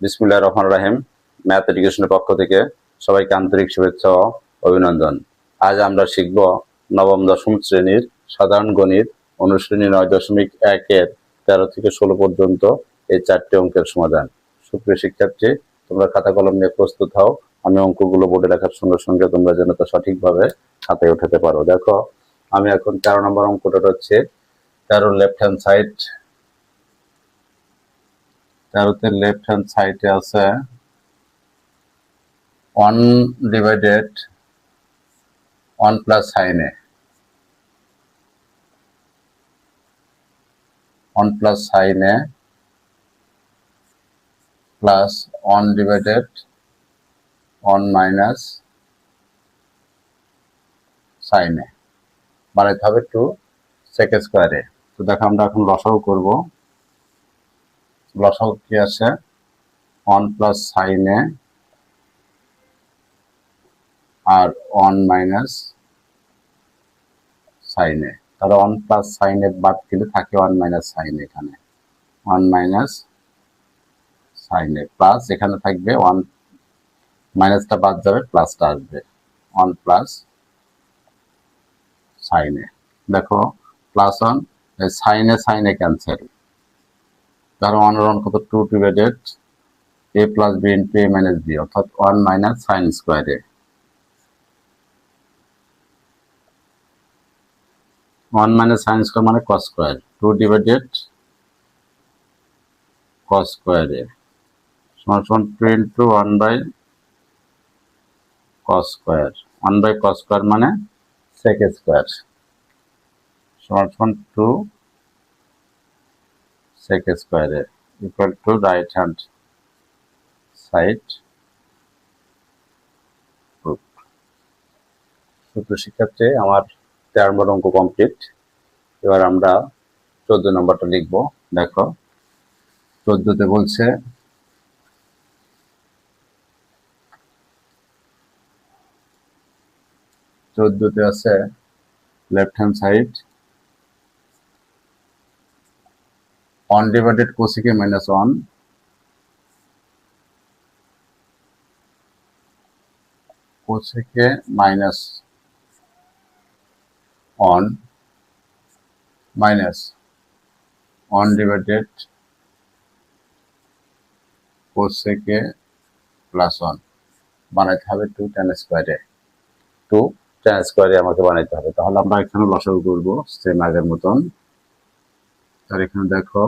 বিসমুল্লাহ রহমান রাহিম। ম্যাথ এডুকেশনের পক্ষ থেকে সবাইকে আন্তরিক শুভেচ্ছা ও অভিনন্দন। আজ আমরা শিখব নবম দশম শ্রেণির সাধারণ গণিত অনুশ্রেণী নয় দশমিক একের তেরো থেকে ষোলো পর্যন্ত এই চারটি অঙ্কের সমাধান। সুপ্রিয় শিক্ষার্থী, তোমরা খাতা কলম নিয়ে প্রস্তুত হও। আমি অঙ্কগুলো বোর্ডে লেখার সঙ্গে সঙ্গে তোমরা যেন তা সঠিকভাবে খাতায় উঠাতে পারো। দেখো, আমি এখন তেরো নম্বর অঙ্কটা হচ্ছে তেরো লেফট হ্যান্ড সাইড তেরোতে লেফট হ্যান্ড সাইডে আছে one divided one plus sine A one plus sine A plus one divided one minus sine A বানাইতে হবে টু সেক স্কোয়ারে তো দেখো আমরা এখন লসাও করব। লসাও কি আছে? ওয়ান প্লাস সাইনে আর ওয়ান মাইনাস সাইনে তাহলে ওয়ান প্লাস সাইনে বাদ দিলে থাকে ওয়ান মাইনাস সাইন এখানে। One minus sine A plus এখানে থাকবে ওয়ান, মাইনাসটা বাদ যাবে, প্লাসটা আসবে। ওয়ান প্লাস সাইনে দেখো, plus one sine A sine A cancel তাহলে ওয়ান ওয়ান কত two divided A plus B into A minus B অর্থাৎ one minus sine square A one minus sine square মানে cos square two divided cos square A সমান সমান two into one by cos square one by cos square মানে sec square সমান সমান two sec square equal to right hand side root সূত্র শিক্ষার্থী, আমার তেরো নম্বর অঙ্ক কমপ্লিট এবার আমরা চোদ্দ নম্বরটা লিখব। দেখো, চোদ্দতে বলছে, চোদ্দতে আছে left hand side one divided cosec A minus one cosec A minus one minus one divided cosec A plus one বানাইতে হবে two tan square A two tan square A আমাকে বানাইতে হবে। তাহলে আমরা এখানে লসাগু করব সেম আগের মতন। আর এখানে দেখো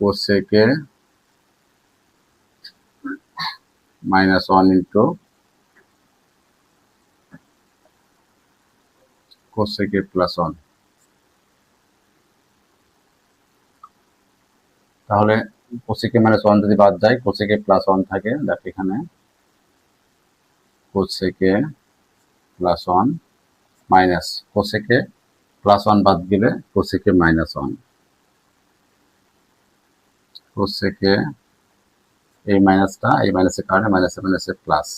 cosec minus one into cosec plus one তাহলে কোসেকে মাইনাস ওয়ান যদি বাদ যায় কোসেকে প্লাস ওয়ান থাকে, দেখ এখানে cosec A plus one minus cosec A plus one বাদ গেলে কোসেকে মাইনাস ওয়ান কোসেকে এই মাইনাসটা এই মাইনাসের কারণে মাইনাসে মাইনাসে প্লাস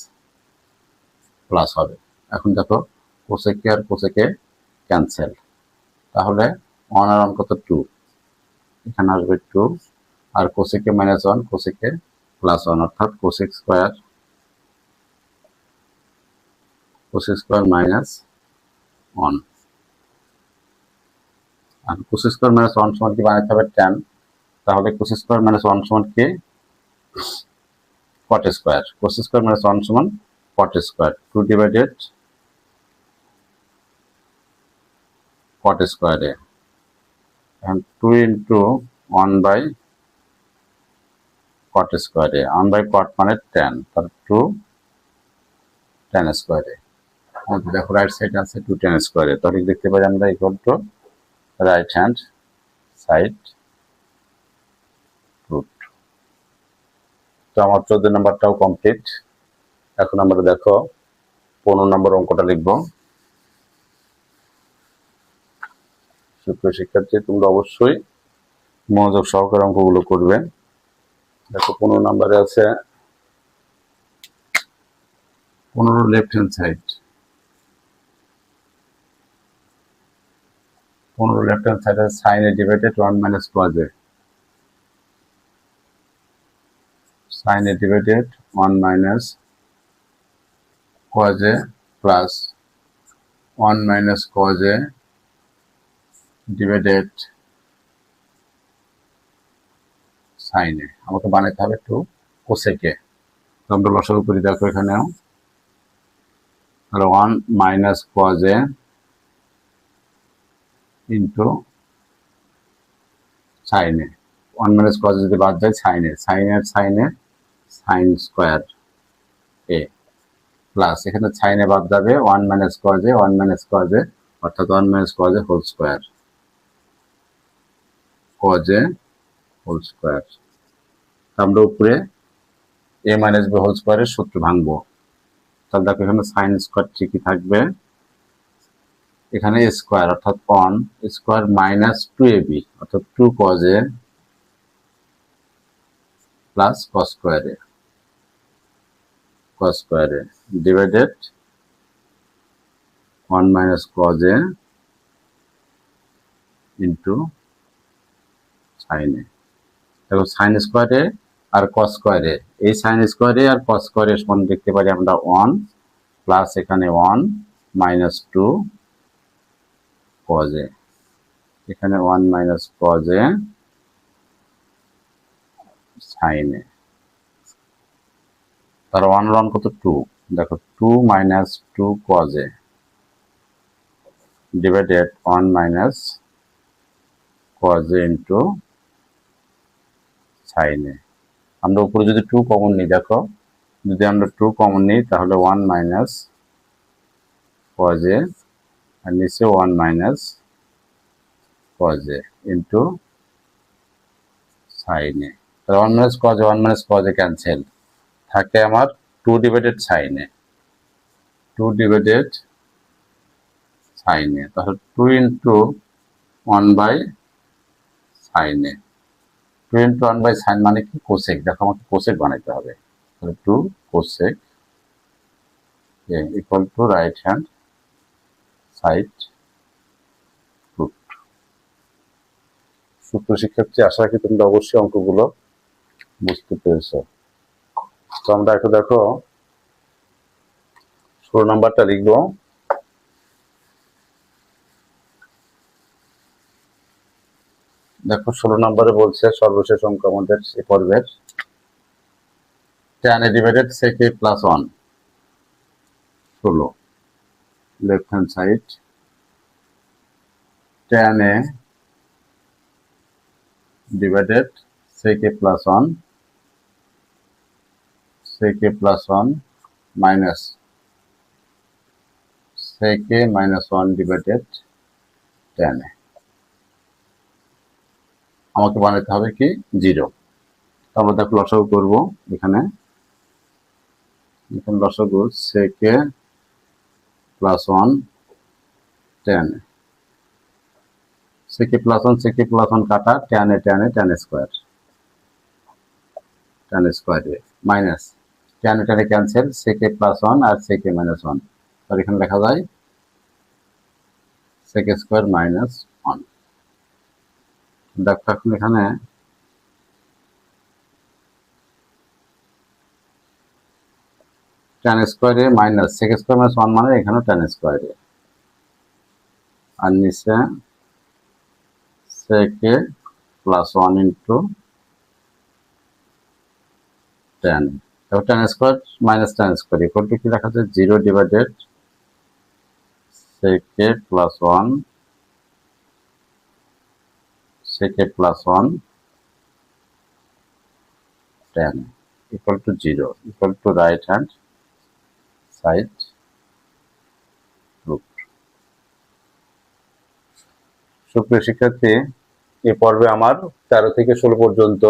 প্লাস হবে। এখন দেখো কোসেকে আর কোসেকে ক্যান্সেল তাহলে ওয়ান আর ওয়ান কত টু এখানে আসবে two R cosec A minus one cosec A plus one অর্থাৎ cosec square cosec square minus one cos square minus one সমান কি বানাইতে হবে টেন তাহলে কোস স্কোয়ার মাইনাস ওয়ান সমান কি? Cot square cos square minus one সমান cot square two divided cot square A এখন two into one by cot square A one by কট মানে টেন তার টু টেন স্কোয়ারে দেখো right side আছে two tan square A তাহলে দেখতে পাই আমরা equal to right hand side root তো আমার চোদ্দ নাম্বারটাও কমপ্লিট। এখন আমরা দেখো পনেরো নম্বর অঙ্কটা লিখব। সুপ্রিয় শিক্ষার্থী, তোমরা অবশ্যই মনোযোগ সহকারে অঙ্কগুলো করবে। দেখো পনেরো নম্বরে আছে পনেরো লেফট হ্যান্ড সাইড পনেরো লেফট হ্যান্ড সাইডে sine A divided one minus cos A sine A divided one minus A plus one minus A divided sine A. আমাকে বানাতে হবে একটু কোসেকে। তো আমরা লসাগু করি দেখো এখানেও। তাহলে one minus A into sine A one minus cos যদি বাদ যায় সাইনে সাইনের সাইনে সাইন স্কোয়ার এ প্লাস এখানে সাইনে বাদ যাবে one minus cos one minus cos অর্থাৎ one minus cos whole square cos whole square আমরা উপরে এ মাইনাস বি হোল স্কোয়ারের সূত্র ভাঙবো। তাহলে দেখো এখানে সাইন স্কোয়ার ঠিকই থাকবে? এখানে স্কোয়ার অর্থাৎ one square minus two A B অর্থাৎ two cos A plus cos square A cos square A divided one minus cos A into sine A দেখো সাইন স্কোয়ারে আর কস স্কোয়ারে এই সাইন স্কোয়ারে আর কস স্কোয়ারে সমান দেখতে পারি আমরা ওয়ান প্লাস এখানে one minus two cos A এখানে one minus cos A sine A তার ওয়ান ওয়ান কত? টু দেখো two minus two cos A divided one minus cos A into sine A আমরা উপরে যদি টু কমন নিই, দেখো, যদি আমরা টু কমন নিই, তাহলে ওয়ান মাইনাস কজে আর নিচে one minus cos A into sine A তাহলে one minus cos A one minus cos A cancel থাকে আমার two divided sine A two divided sine A তাহলে two into one by sine A two into one by sine মানে কি? Cosec দেখো আমাকে cosec বানাইতে হবে। তাহলে two cosec equal to right hand side root. সূত্র শিক্ষার্থী, আশা রাখি তোমরা অবশ্যই অঙ্কগুলো বুঝতে পেরেছ। তো আমরা একটু দেখো, ষোলো নাম্বারটা লিখব। দেখো, ষোলো নম্বরে বলছে, সর্বশেষ অঙ্ক আমাদের এই পর্বের। Tan divided sec A plus one ষোলো। Left hand side. Tan A divided sec A plus one sec A plus one minus sec A minus one divided tan A আমাকে বানাতে হবে কি? জিরো তারপর দেখো লসাগু করব এখানে। এখানে লসাগু sec A plus one tan sec A plus one sec A plus one কাটা tan A tan A tan square tan square minus tan A tan A cancel সেকে প্লাস ওয়ান আর সেকে মাইনাস ওয়ান আর এখানে লেখা যায় সেকে square minus one দেখো এখন এখানে tan square A minus sec square minus one মানে এখানে টেন স্কোয়ারে আর নিচে sec A plus one into tan এবার tan square minus tan square equal to কি লেখা আছে zero divided sec A plus one sec plus 1 10 equal to 0 equal to right hand side group সুপ্রিয় শিক্ষার্থী এই পর্বে আমার তেরো থেকে ষোলো পর্যন্ত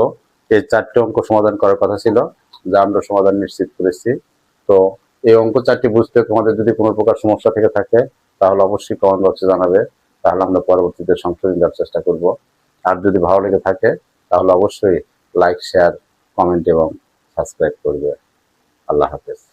এই চারটি অঙ্ক সমাধান করার কথা ছিল, যা আমরা সমাধান নিশ্চিত করেছি। তো এই অঙ্ক চারটি বুঝতে তোমাদের যদি কোনো প্রকার সমস্যা থেকে থাকে, তাহলে অবশ্যই কমেন্ট বক্সে জানাবে, তাহলে আমরা পরবর্তীতে সংশোধন দেওয়ার চেষ্টা করব। আর যদি ভালো লেগে থাকে, তাহলে অবশ্যই লাইক শেয়ার কমেন্ট এবং সাবস্ক্রাইব করবে। আল্লাহ হাফেজ।